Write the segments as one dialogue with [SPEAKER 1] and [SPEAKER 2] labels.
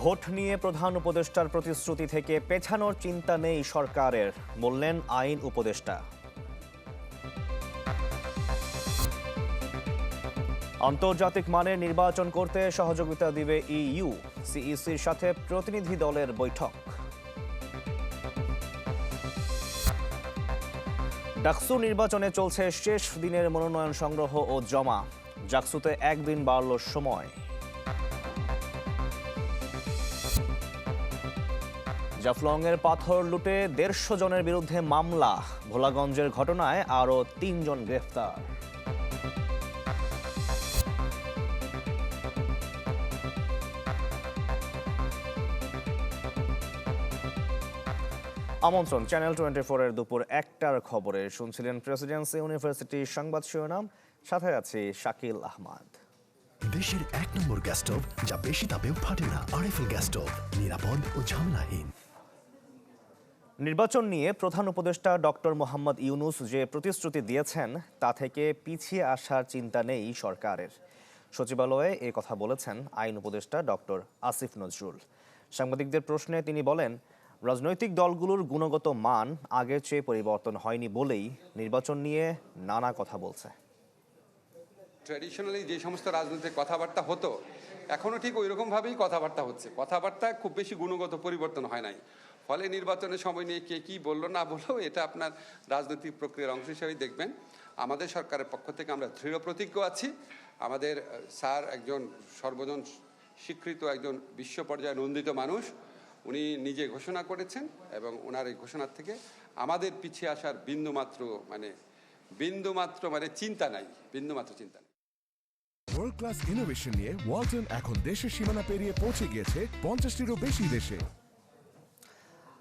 [SPEAKER 1] Vote নিয়ে প্রধান উপদেষ্টার প্রতিশ্রুতি থেকে পেছানোর চিন্তা নেই সরকারের, বললেন আইন উপদেষ্টা। আন্তর্জাতিক মানের নির্বাচন করতে সহযোগিতা দিবে ইইউ, সিইসির সাথে প্রতিনিধি দলের বৈঠক। ডাকসু নির্বাচনে চলছে শেষ দিনের মনোনয়ন সংগ্রহ ও জমা। জাকসুতে একদিন বাড়ল সময়। জাফলংয়ের পাথর লুটে দেড়শো জনের বিরুদ্ধে মামলা। ভোলাগঞ্জের ঘটনায় আরও তিনজন গ্রেফতার। আমন্ত্রণ চ্যানেল টোয়েন্টি ফোরের দুপুর একটার খবরে। শুনছিলেন প্রেসিডেন্সি ইউনিভার্সিটির সংবাদ শিরোনাম। সাথে আছি শাকিল আহমাদ।
[SPEAKER 2] দেশের এক নম্বর গ্যাস স্টোভ যা বেশি তাপেও ফাটে না। আরএফএল গ্যাস স্টোভ, নিরাপদ ও ঝামেলাহীন।
[SPEAKER 1] নির্বাচন নিয়ে প্রধান উপদেষ্টা ডক্টর মোহাম্মদ ইউনুস যে প্রতিশ্রুতি দিয়েছেন, তা থেকে পিছিয়ে আসার চিন্তা নেই সরকারের। সচিবালয়ে এ কথা বলেছেন আইন উপদেষ্টা ডক্টর আসিফ নজরুল। সাংবাদিকদের প্রশ্নে তিনি বলেন, রাজনৈতিক দলগুলোর গুণগত মান আগের চেয়ে পরিবর্তন হয়নি বলেই নির্বাচন নিয়ে নানা কথা বলছে।
[SPEAKER 3] ট্র্যাডিশনালি যে সমস্ত রাজনৈতিক কথাবার্তা হতো এখনও ঠিক ওই রকমভাবেই কথাবার্তা হচ্ছে। কথাবার্তা খুব বেশি গুণগত পরিবর্তন হয় নাই। ফলে নির্বাচনের সময় নিয়ে কে কী বলল না বলল, এটা আপনার রাজনৈতিক প্রক্রিয়ার অংশ হিসেবেই দেখবেন। আমাদের সরকারের পক্ষ থেকে আমরা দৃঢ় প্রতিজ্ঞ আছি। আমাদের স্যার একজন সর্বজন স্বীকৃত একজন বিশ্ব পর্যায়ে নন্দিত মানুষ, উনি নিজে ঘোষণা করেছেন এবং ওনার এই ঘোষণার থেকে আমাদের পিছিয়ে আসার বিন্দুমাত্র মানে বিন্দুমাত্র মানে চিন্তা নাই, বিন্দুমাত্র চিন্তা
[SPEAKER 4] ওয়ার্ল্ড ক্লাস ইনোভেশন নিয়ে ওয়ালটন এখন দেশের সীমানা পেরিয়ে পৌঁছে গিয়েছে পঞ্চাশটিরও বেশি দেশে।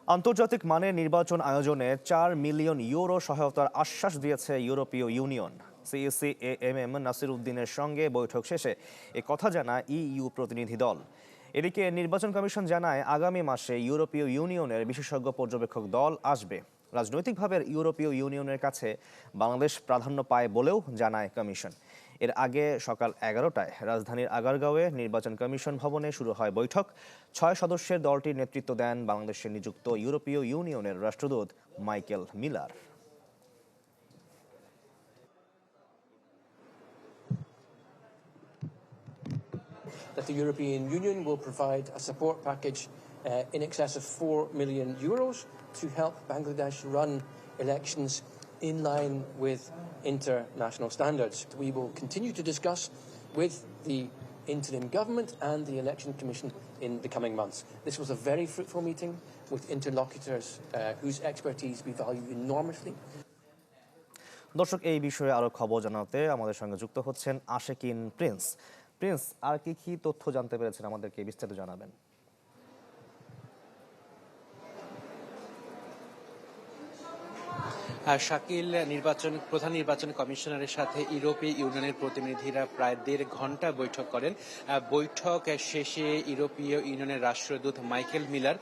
[SPEAKER 1] আন্তর্জাতিক মানের নির্বাচন আয়োজনে চার মিলিয়ন ইউরো সহায়তার আশ্বাস দিয়েছে ইউরোপীয় union. CSC A M M Nasir উদ্দিনের সঙ্গে বৈঠক শেষে এ কথা জানায় ইইউ প্রতিনিধি দল। এদিকে নির্বাচন কমিশন জানায়, আগামী মাসে ইউরোপীয় ইউনিয়নের বিশেষজ্ঞ পর্যবেক্ষক দল আসবে। রাজনৈতিকভাবে ইউরোপীয় ইউনিয়নের কাছে বাংলাদেশ প্রাধান্য পায় বলেও জানায় কমিশন। এর আগে সকাল এগারোটায় রাজধানীর আগারগাঁওয়ে নির্বাচন কমিশন ভবনে শুরু হয় বৈঠক ছয় সদস্যের দলটির নেতৃত্ব দেন বাংলাদেশে নিযুক্ত ইউরোপীয় ইউনিয়নের রাষ্ট্রদূত Michael Miller
[SPEAKER 5] that the European Union will provide a support package uh, in excess of 4 million euros to help Bangladesh run elections in line with international standards. We will continue to discuss with the interim government and the election commission in the coming months. This was a very fruitful meeting with interlocutors uh, whose expertise we value enormously.
[SPEAKER 1] দর্শক এই বিষয়ে আরও খবর জানাতে আমাদের সঙ্গে যুক্ত হচ্ছেন আশেকিন প্রিন্স প্রিন্স আর কি কি তথ্য জানতে পেরেছেন আমাদেরকে বিস্তারিত জানাবেন
[SPEAKER 6] শাকিল নির্বাচন প্রধান নির্বাচন কমিশনারের সাথে ইউরোপীয় ইউনিয়নের প্রতিনিধিরা প্রায় দেড় ঘণ্টা বৈঠক করেন। বৈঠক শেষে ইউরোপীয় ইউনিয়নের রাষ্ট্রদূত মাইকেল মিলার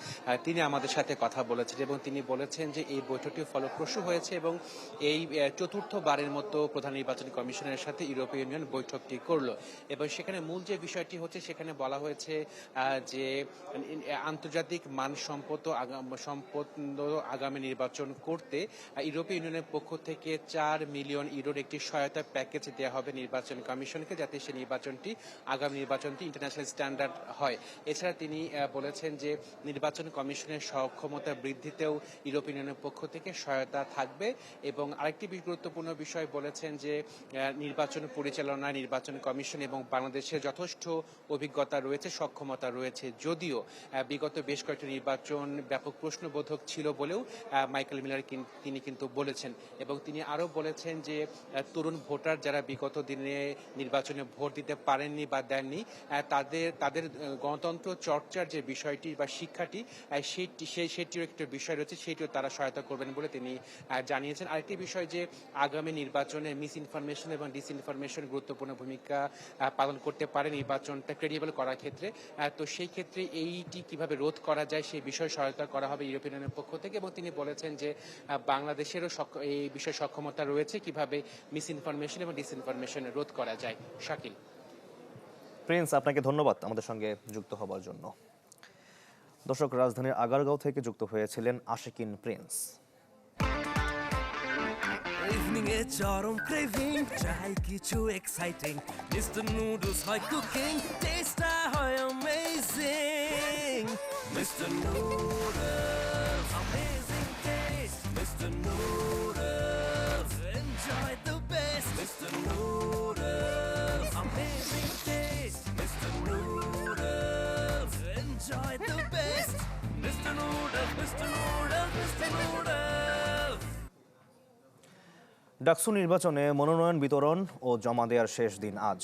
[SPEAKER 6] তিনি আমাদের সাথে কথা বলেছেন এবং তিনি বলেছেন যে এই বৈঠকটি ফলপ্রসূ হয়েছে এবং এই আহ, চতুর্থবারের মতো প্রধান নির্বাচন কমিশনারের সাথে ইউরোপীয় ইউনিয়ন বৈঠকটি করল। এবং সেখানে মূল যে বিষয়টি হচ্ছে সেখানে বলা হয়েছে যে আন্তর্জাতিক মানসম্পন্ন আগাম- সম্পন্ন আগামী নির্বাচন করতে ইউরোপীয় ইউনিয়নের পক্ষ থেকে চার মিলিয়ন ইউরোর একটি সহায়তা প্যাকেজ দেওয়া হবে নির্বাচন কমিশনকে যাতে সে নির্বাচনটি, আগামী নির্বাচনটি ইন্টারন্যাশনাল স্ট্যান্ডার্ড হয়। এছাড়া তিনি বলেছেন যে নির্বাচন কমিশনের সক্ষমতা বৃদ্ধিতেও ইউরোপীয় ইউনিয়নের পক্ষ থেকে সহায়তা থাকবে এবং আরেকটি গুরুত্বপূর্ণ বিষয় বলেছেন যে নির্বাচন পরিচালনায় নির্বাচন কমিশন এবং বাংলাদেশের যথেষ্ট অভিজ্ঞতা রয়েছে, সক্ষমতা রয়েছে। যদিও বিগত বেশ কয়েকটি নির্বাচন ব্যাপক প্রশ্নবোধক ছিল বলেও মাইকেল মিলার তিনি কিন্তু বলেছেন এবং তিনি আরও বলেছেন যে তরুণ ভোটার যারা বিগত দিনে নির্বাচনে ভোট দিতে পারেননি বা দেননি তাদের তাদের গণতন্ত্র চর্চার যে বিষয়টি বা শিক্ষাটি সেটিও একটি বিষয় রয়েছে, সেটিও তারা সহায়তা করবেন বলে তিনি জানিয়েছেন। আরেকটি বিষয় যে, আগামী নির্বাচনে মিস ইনফরমেশন এবং ডিসইনফরমেশন গুরুত্বপূর্ণ ভূমিকা পালন করতে পারে নির্বাচনটা ক্রেডিবল করার ক্ষেত্রে তো সেই ক্ষেত্রে এইটি কীভাবে রোধ করা যায় সেই বিষয়ে সহায়তা করা হবে ইউরোপিয়ান ইউনিয়নের পক্ষ থেকে এবং তিনি বলেছেন যে বাংলাদেশেরও এই বিষয়ে সক্ষমতা রয়েছে কীভাবে মিস ইনফরমেশন এবং ডিসইনফরমেশন রোধ করা যায়? শাকিল।
[SPEAKER 1] প্রিন্স আপনাকে ধন্যবাদ আমাদের সঙ্গে যুক্ত হবার জন্য। দর্শক রাজধানীর আগারগাঁও থেকে যুক্ত হয়েছিলেন আশিকিন প্রিন্স।
[SPEAKER 7] ইভিনিং এ চরম ক্রেভিং চাই কিছু এক্সাইটিং মিস্টার নুডলস হয় কুকিং টেস্টটা হয় অ্যামেজিং মিস্টার নুডলস
[SPEAKER 1] ডাকসু নির্বাচনে মনোনয়ন, বিতরণ ও জমা দেওয়ার শেষ দিন আজ।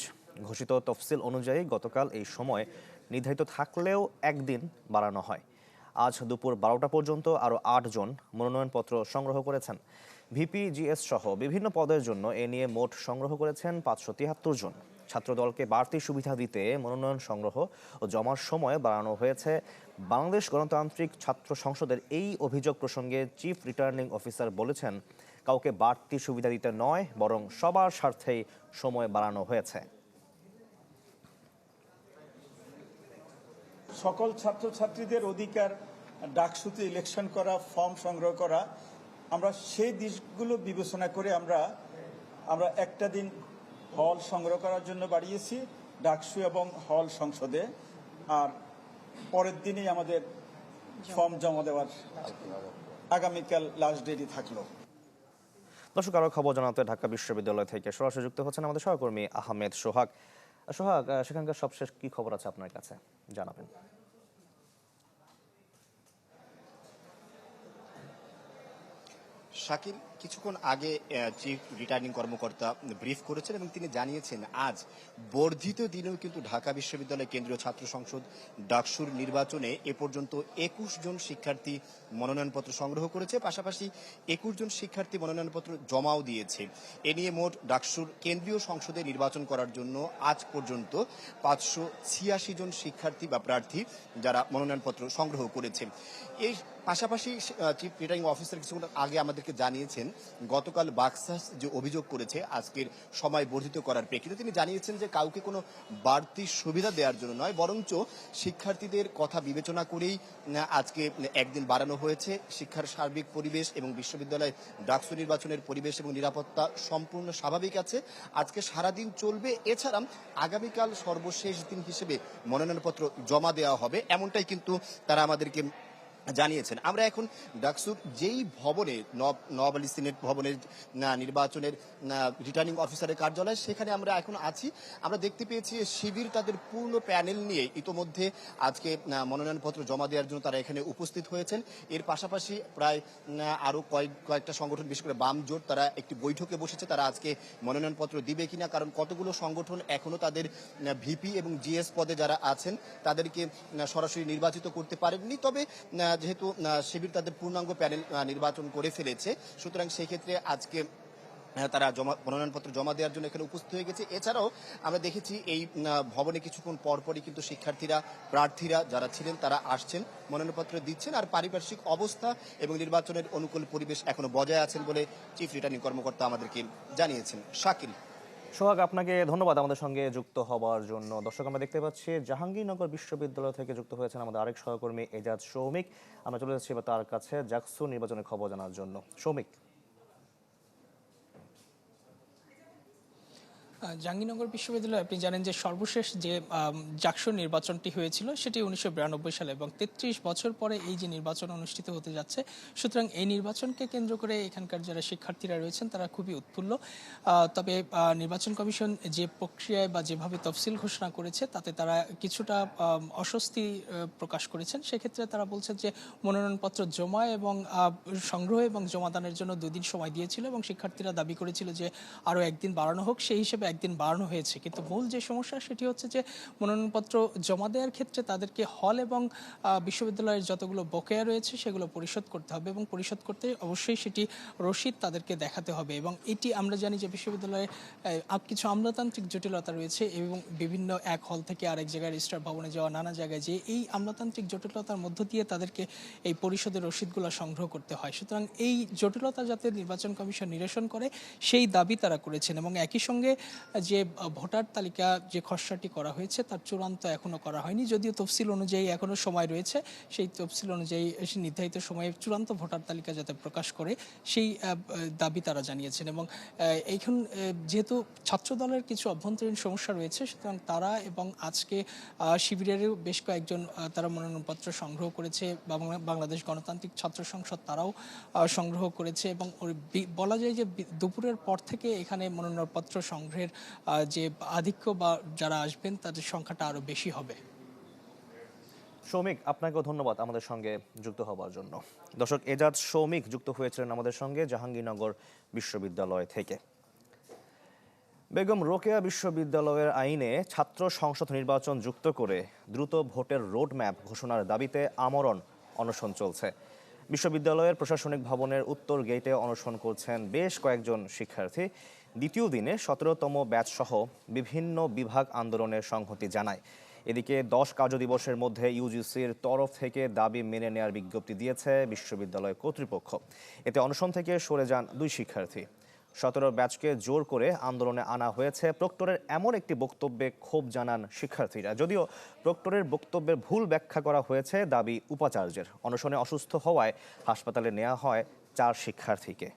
[SPEAKER 1] ঘোষিত তফসিল অনুযায়ী গতকাল এই সময় নির্ধারিত থাকলেও একদিন বাড়ানো হয়। আজ দুপুর বারোটা পর্যন্ত আরও আটজন মনোনয়নপত্র সংগ্রহ করেছেন। ভিপি জিএস সহ বিভিন্ন পদের জন্য এ নিয়ে মোট সংগ্রহ করেছেন পাঁচশো তিয়াত্তর জন। ছাত্রদলকে বাড়তি সুবিধা দিতে মনোনয়ন সংগ্রহ ও জমার সময় বাড়ানো হয়েছে। বাংলাদেশ গণতান্ত্রিক ছাত্র সংসদের এই অভিযোগ প্রসঙ্গে চিফ রিটার্নিং অফিসার বলেছেন, কাউকে বাড়তি সুবিধা দিতে নয়, বরং সবার স্বার্থেই সময় বাড়ানো হয়েছে।
[SPEAKER 8] সকল ছাত্রছাত্রীদের অধিকার ডাকসুতে ইলেকশন করা ফর্ম সংগ্রহ করা, আমরা সেই দিকগুলো বিবেচনা করে আমরা আমরা একটা দিন হল সংগ্রহ করার জন্য বাড়িয়েছি, ডাকসু এবং হল সংসদে, আর পরের দিনই আমাদের ফর্ম জমা দেওয়ার আগামীকাল লাস্ট ডেটই থাকল।
[SPEAKER 1] দর্শক আরও খবর জানাতে ঢাকা বিশ্ববিদ্যালয় থেকে সরাসরি যুক্ত হচ্ছেন আমাদের সহকর্মী আহমেদ সোহাগ। সোহাগ সেখানকার সবশেষ কি খবর আছে আপনার কাছে? জানাবেন।
[SPEAKER 9] শাকিল? কিছুক্ষণ আগে চিফ রিটার্নিং কর্মকর্তা ব্রিফ করেছেন এবং তিনি জানিয়েছেন, আজ বর্ধিত দিনেও কিন্তু ঢাকা বিশ্ববিদ্যালয় কেন্দ্রীয় ছাত্র সংসদ ডাকসুর নির্বাচনে এ পর্যন্ত একুশ জন শিক্ষার্থী মনোনয়নপত্র সংগ্রহ করেছে। পাশাপাশি একুশ জন শিক্ষার্থী মনোনয়নপত্র জমাও দিয়েছে। এ নিয়ে মোট ডাকসুর কেন্দ্রীয় সংসদে নির্বাচন করার জন্য আজ পর্যন্ত পাঁচশো ছিয়াশি জন শিক্ষার্থী বা প্রার্থী যারা মনোনয়নপত্র সংগ্রহ করেছে। এই পাশাপাশি চিফ রিটার্নিং অফিসার কিছুক্ষণ আগে আমাদেরকে জানিয়েছেন গতকাল বাক্সাস যে অভিযোগ করেছে আজকের সময় বর্ধিত করার প্রেক্ষিতে তিনি জানিয়েছেন যে কাউকে কোনো বাড়তি সুবিধা দেওয়ার জন্য নয়, বরঞ্চ শিক্ষার্থীদের কথা বিবেচনা করেই আজকে একদিন বাড়ানো হয়েছে। শিক্ষার সার্বিক পরিবেশ এবং বিশ্ববিদ্যালয় ডাকসু নির্বাচনের পরিবেশ এবং নিরাপত্তা সম্পূর্ণ স্বাভাবিক আছে। আজকে সারাদিন চলবে। এছাড়া আগামীকাল সর্বশেষ দিন হিসেবে মনোনয়নপত্র জমা দেওয়া হবে। এমনটাই কিন্তু তারা আমাদেরকে জানিয়েছেন। আমরা এখন ডাকসুর যেই ভবনে, নব আলী সিনেট ভবনের নির্বাচনের রিটার্নিং অফিসারের কার্যালয়, সেখানে আমরা এখন আছি। আমরা দেখতে পেয়েছি শিবির তাদের পূর্ণ প্যানেল নিয়ে ইতোমধ্যে আজকে মনোনয়নপত্র জমা দেওয়ার জন্য তারা এখানে উপস্থিত হয়েছেন। এর পাশাপাশি প্রায় আরও কয়েক, কয়েকটা সংগঠন, বিশেষ করে বাম জোট, তারা একটি বৈঠকে বসেছে। তারা আজকে মনোনয়নপত্র দিবে কিনা, কারণ কতগুলো সংগঠন এখনও তাদের ভিপি এবং জিএস পদে যারা আছেন, তাদেরকে সরাসরি নির্বাচিত করতে পারেননি। তবে যেহেতু শিবির তাদের পূর্ণাঙ্গ প্যানেল নির্বাচন করে ফেলেছে, সুতরাং সেক্ষেত্রে আজকে তারা জমা, মনোনয়নপত্র জমা দেওয়ার জন্য এখানে উপস্থিত হয়ে গেছে। এছাড়াও আমরা দেখেছি এই ভবনে কিছুক্ষণ পরপরই কিন্তু শিক্ষার্থীরা, প্রার্থীরা যারা ছিলেন তারা আসছেন, মনোনয়নপত্র দিচ্ছেন, আর পারিপার্শ্বিক অবস্থা এবং নির্বাচনের অনুকূল পরিবেশ এখনও বজায় আছেন বলে চিফ রিটার্নিং কর্মকর্তা আমাদেরকে জানিয়েছেন। শাকিল।
[SPEAKER 1] সোহাগ, আপনাকে ধন্যবাদ আমাদের সঙ্গে যুক্ত হওয়ার জন্য। দর্শক, আমরা দেখতে পাচ্ছি জাহাঙ্গীরনগর বিশ্ববিদ্যালয় থেকে যুক্ত হয়েছেন আমাদের আরেক সহকর্মী এজাজ সৌমিক। আমরা চলে যাচ্ছি তার কাছে জাকসু নির্বাচনের খবর জানার জন্য। সৌমিক।
[SPEAKER 10] জাহাঙ্গীরনগর বিশ্ববিদ্যালয়ে আপনি জানেন যে সর্বশেষ যে জাকসু নির্বাচনটি হয়েছিল সেটি উনিশশো বিরানব্বই সালে এবং তেত্রিশ বছর পরে এই যে নির্বাচন অনুষ্ঠিত হতে যাচ্ছে, সুতরাং এই নির্বাচনকে কেন্দ্র করে এখানকার যারা শিক্ষার্থীরা রয়েছেন তারা খুবই উৎফুল্ল। তবে নির্বাচন কমিশন যে প্রক্রিয়ায় বা যেভাবে তফসিল ঘোষণা করেছে তাতে তারা কিছুটা অস্বস্তি প্রকাশ করেছেন। সেক্ষেত্রে তারা বলছেন যে মনোনয়নপত্র জমা এবং সংগ্রহ এবং জমাদানের জন্য দুদিন সময় দিয়েছিল এবং শিক্ষার্থীরা দাবি করেছিল যে আরও একদিন বাড়ানো হোক। সেই হিসেবে একদিন বাড়ানো হয়েছে। কিন্তু মূল যে সমস্যা সেটি হচ্ছে যে মনোনয়নপত্র জমা দেওয়ার ক্ষেত্রে তাদেরকে হল এবং বিশ্ববিদ্যালয়ের যতগুলো বকেয়া রয়েছে সেগুলো পরিশোধ করতে হবে এবং পরিশোধ করতে অবশ্যই সেটি রসিদ তাদেরকে দেখাতে হবে এবং এটি আমরা জানি যে বিশ্ববিদ্যালয়ে কিছু আমলাতান্ত্রিক জটিলতা রয়েছে এবং বিভিন্ন এক হল থেকে আরেক জায়গায় রেজিস্ট্রার ভবনে যাওয়া, নানা জায়গায় যে এই আমলাতান্ত্রিক জটিলতার মধ্য দিয়ে তাদেরকে এই পরিশোধের রসিদগুলো সংগ্রহ করতে হয়। সুতরাং এই জটিলতা যাতে নির্বাচন কমিশন নিরসন করে, সেই দাবি তারা করেছেন এবং একই সঙ্গে যে ভোটার তালিকা যে খসড়াটি করা হয়েছে তার চূড়ান্ত এখনও করা হয়নি। যদিও তফসিল অনুযায়ী এখনও সময় রয়েছে, সেই তফসিল অনুযায়ী নির্ধারিত সময়ে চূড়ান্ত ভোটার তালিকা যাতে প্রকাশ করে, সেই দাবি তারা জানিয়েছেন এবং এইখান যেহেতু ছাত্র দলের কিছু অভ্যন্তরীণ সমস্যা রয়েছে, সুতরাং তারা এবং আজকে শিবিরেরও বেশ কয়েকজন তারা মনোনয়নপত্র সংগ্রহ করেছে, বাংলা- বাংলাদেশ গণতান্ত্রিক ছাত্র সংসদ তারাও সংগ্রহ করেছে এবং বলা যায় যে দুপুরের পর থেকে এখানে মনোনয়নপত্র সংগ্রহের আহ, যে আধিক্য বা যারা আসবেন তাদের সংখ্যাটা আরও বেশি হবে।
[SPEAKER 1] সৌমিক আপনাকেও ধন্যবাদ আমাদের সঙ্গে যুক্ত হবার জন্য। দর্শক এজাজ সৌমিক যুক্ত হয়েছিলেন আমাদের সঙ্গে জাহাঙ্গীরনগর বিশ্ববিদ্যালয় থেকে। বেগম রোকেয়া বিশ্ববিদ্যালয়ের আইনে ছাত্র সংসদ নির্বাচন যুক্ত করে দ্রুত ভোটের রোড ম্যাপ ঘোষণার দাবিতে আমরণ অনশন চলছে। বিশ্ববিদ্যালয়ের প্রশাসনিক ভবনের উত্তর গেটে অনশন করছেন বেশ কয়েকজন শিক্ষার্থী। দ্বিতীয় দিনে সতেরোতম ব্যাচ সহ বিভিন্ন বিভাগ আন্দোলনের সংহতি জানায়। এদিকে দশ কার্য দিবসের মধ্যে ইউজিসির তরফ থেকে দাবি মেনে নেওয়ার বিজ্ঞপ্তি দিয়েছে বিশ্ববিদ্যালয় কর্তৃপক্ষ। এতে অনশন থেকে সরে যান দুই শিক্ষার্থী। সতেরো ব্যাচকে জোর করে আন্দোলনে আনা হয়েছে প্রক্টরের এমন একটি বক্তব্যে ক্ষোভ জানান শিক্ষার্থীরা। যদিও প্রক্টরের বক্তব্যের ভুল ব্যাখ্যা করা হয়েছে দাবি উপাচার্যের। অনশনে অসুস্থ হওয়ায় হাসপাতালে নেওয়া হয় চার শিক্ষার্থীকে।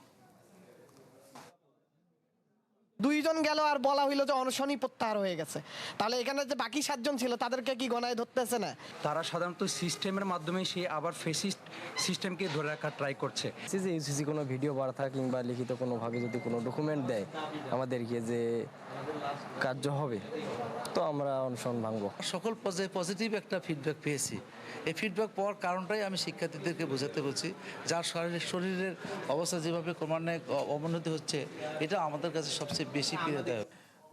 [SPEAKER 11] দুইজন গেল আর বলা হইল যে অনশনই প্রত্যাহার হয়ে গেছে। তাহলে এখানে যে বাকি সাতজন ছিল তাদেরকে কি গণায় ধরতেছে না?
[SPEAKER 12] তারা সাধারণত সিস্টেমের মাধ্যমে সে আবার ফেসিস্ট সিস্টেমকে ধরে রাখার ট্রাই করছে।
[SPEAKER 13] যে ইউসিসি কোনো ভিডিও বার্তা কিংবা লিখিত কোনোভাবে যদি কোনো ডকুমেন্ট দেয় আমাদেরকে যে কার্য হবে তো আমরা অনশন ভাঙবো।
[SPEAKER 14] সকল পর্যায়ে পজিটিভ একটা ফিডব্যাক পেয়েছি। এই ফিডব্যাক পাওয়ার কারণটাই আমি শিক্ষার্থীদেরকে বোঝাতে বলছি যার শরীরের শরীরের অবস্থা যেভাবে ক্রমান্বয়ে অবনতি হচ্ছে এটা আমাদের কাছে সবচেয়ে বেশি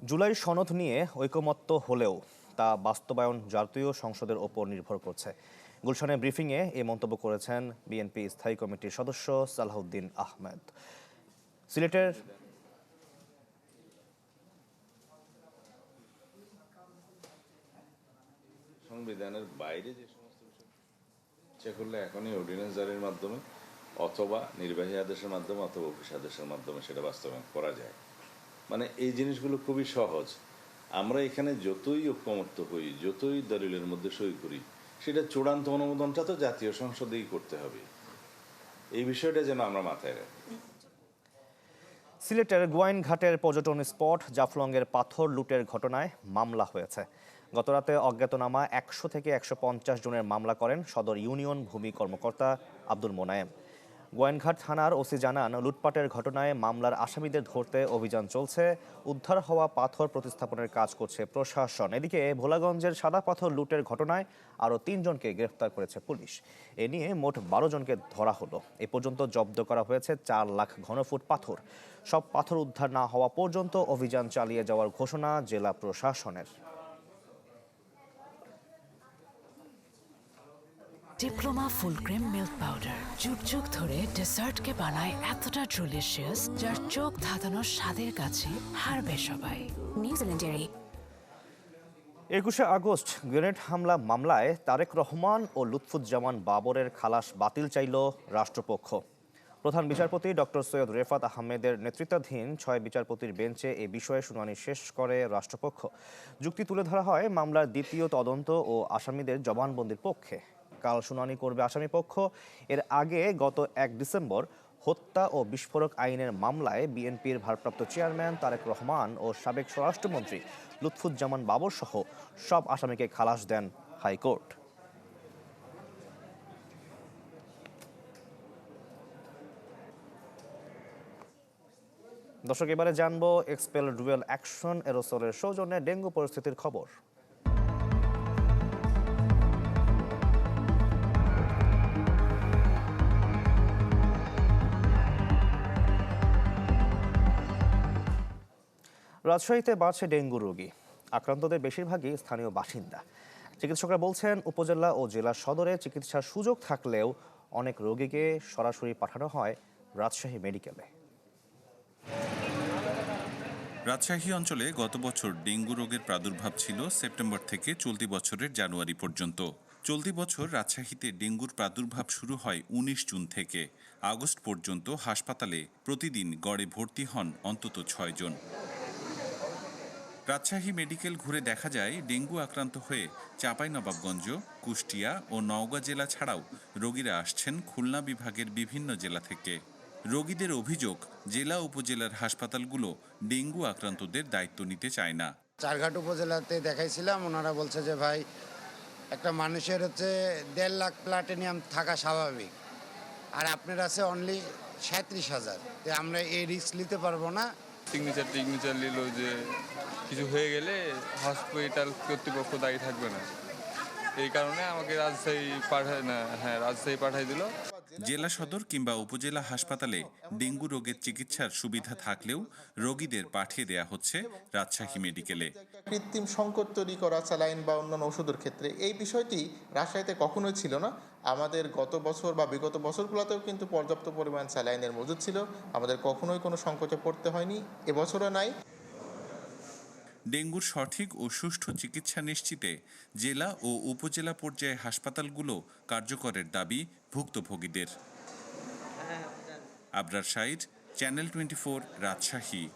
[SPEAKER 1] জুলাই সনদ নিয়ে ঐকমত্য হলেও তা বাস্তবায়ন জাতীয় সংসদের ওপর নির্ভর করছে। গুলশানে ব্রিফিংয়ে এই মন্তব্য করেছেন বিএনপি স্থায়ী কমিটির সদস্য সালাহউদ্দিন আহমেদ। সিলেটের
[SPEAKER 15] সংবিধানের বাইরে যে সমস্ত বিষয় ইচ্ছা করলে এখনই অর্ডিন্যান্স জারির মাধ্যমে অথবা নির্বাহী আদেশের মাধ্যমে অথবা অফিস আদেশের মাধ্যমে সেটা বাস্তবায়ন করা যায়। মানে এই জিনিসগুলো খুবই সহজ। আমরা এখানে যতই ঐক্যমত্য হই, যতই দলিলের মধ্যে সই করি, সেটা চূড়ান্ত অনুমোদনটা তো জাতীয় সংসদেই করতে হবে। এই বিষয়টা যেন আমরা মাথায় রাখি।
[SPEAKER 1] সিলেটের গোয়াইনঘাটের পর্যটন স্পট জাফলংয়ের পাথর লুটের ঘটনায় মামলা হয়েছে। গতরাতে অজ্ঞাতনামা একশো থেকে একশো পঞ্চাশ জনের মামলা করেন সদর ইউনিয়ন ভূমি কর্মকর্তা আব্দুল মোনায়েম। গোয়াইনঘাট থানার ওসি জানান, লুটপাটের ঘটনায় মামলার আসামিদের ধরতে অভিযান চলছে, উদ্ধার হওয়া পাথর প্রতিস্থাপনের কাজ করছে প্রশাসন। এদিকে ভোলাগঞ্জের সাদা পাথর লুটের ঘটনায় আরও তিনজনকে গ্রেফতার করেছে পুলিশ। এ নিয়ে মোট বারো জনকে ধরা হলো। এ পর্যন্ত জব্দ করা হয়েছে চার লাখ ঘনফুট পাথর। সব পাথর উদ্ধার না হওয়া পর্যন্ত অভিযান চালিয়ে যাওয়ার ঘোষণা জেলা প্রশাসনের।
[SPEAKER 16] Diploma full cream milk powder যুগ যুগ ধরে ডেজার্টকে বানায় এতটা ডেলিশিয়াস যার চোখ ধাঁধানোর স্বাদের কাছে হারবে সবাই। নিউজিল্যান্ডের এই
[SPEAKER 1] একুশে আগস্ট গ্রেনেড হামলা মামলায় তারেক রহমান ও লুৎফুজ্জামান বাবরের খালাস বাতিল চাইল রাষ্ট্রপক্ষ। প্রধান বিচারপতি ডক্টর সৈয়দ রেফাত আহমেদের নেতৃত্বাধীন ছয় বিচারপতির বেঞ্চে এ বিষয়ে শুনানি শেষ করে রাষ্ট্রপক্ষ। যুক্তি তুলে ধরা হয় মামলার দ্বিতীয় তদন্ত ও আসামিদের জবানবন্দির পক্ষে। কাল শুনানি করবে আসামি পক্ষ। এর আগে গত এক ডিসেম্বর হত্যা ও বিস্ফোরক আইনের মামলায় বিএনপির ভারপ্রাপ্ত চেয়ারম্যান তারেক রহমান ও সাবেক স্বরাষ্ট্রমন্ত্রী লুৎফুজ্জামান বাবর সহ সব আসামিকে খালাস দেন হাইকোর্ট। দর্শক, এবারে জানব এক্সপেল ডুয়েল অ্যাকশন এরোসলের সৌজন্যে ডেঙ্গু পরিস্থিতির খবর। রাজশাহীতে বাড়ছে ডেঙ্গু রোগী। আক্রান্তদের বেশিরভাগই স্থানীয় বাসিন্দা। চিকিৎসকরা বলছেন, উপজেলা ও জেলা সদরে চিকিৎসার সুযোগ থাকলেও অনেক রোগীকে সরাসরি পাঠানো হয় রাজশাহী মেডিকেলে।
[SPEAKER 17] রাজশাহী অঞ্চলে গত বছর ডেঙ্গু রোগের প্রাদুর্ভাব ছিল সেপ্টেম্বর থেকে চলতি বছরের জানুয়ারি পর্যন্ত। চলতি বছর রাজশাহীতে ডেঙ্গুর প্রাদুর্ভাব শুরু হয় উনিশ জুন থেকে। আগস্ট পর্যন্ত হাসপাতালে প্রতিদিন গড়ে ভর্তি হন অন্তত ছয় জন। রাজশাহী মেডিকেল ঘুরে দেখা যায় ডেঙ্গু আক্রান্ত হয়ে চাঁপাইনবাবগঞ্জ কুষ্টিয়া ও নওগাঁ জেলা ছাড়াও রোগীরা আসছেন খুলনা বিভাগের বিভিন্ন জেলা থেকে। রোগীদের অভিযোগ জেলা উপজেলার হাসপাতালগুলো ডেঙ্গু আক্রান্তদের দায়িত্ব নিতে চায় না।
[SPEAKER 18] চারঘাট উপজেলাতে দেখাইছিলাম ওনারা বলছে যে ভাই একটা মানুষের হচ্ছে দেড় লাখ প্লাটিনিয়াম থাকা স্বাভাবিক। আর আপনার আছে অনলি সাঁত্রিশ হাজার। তো আমরা এই রিস্ক নিতে পারব না।
[SPEAKER 19] সিগনেচার টিগনেচার নিল যে কিছু হয়ে গেলে হসপিটাল কর্তৃপক্ষ দায়ী থাকবে না। এই কারণে আমাকে রাজশাহী পাঠায় না হ্যাঁ রাজশাহী পাঠাই দিল।
[SPEAKER 17] জেলা সদর কিংবা উপজেলা হাসপাতালে ডেঙ্গু রোগের চিকিৎসার সুবিধা থাকলেও রোগীদের পাঠিয়ে দেয়া হচ্ছে রাজশাহী মেডিকেলে।
[SPEAKER 20] কৃত্রিম সংকট তৈরি করা স্যালাইন বা অন্যান্য ওষুধের ক্ষেত্রে এই বিষয়টি রাজশাহীতে কখনোই ছিল না। আমাদের গত বছর বা বিগত বছরগুলোতেও কিন্তু পর্যাপ্ত পরিমাণ স্যালাইনের মজুদ ছিল। আমাদের কখনোই কোনো সংকটে পড়তে হয়নি। এবছরও নাই।
[SPEAKER 17] ডেঙ্গুর সঠিক ও সুষ্ঠু চিকিৎসা নিশ্চিতে জেলা ও উপজেলা পর্যায়ে হাসপাতালগুলো কার্যকরের দাবি ভুক্তভোগীদের। Abrar Saeed channel twenty Rajshahi.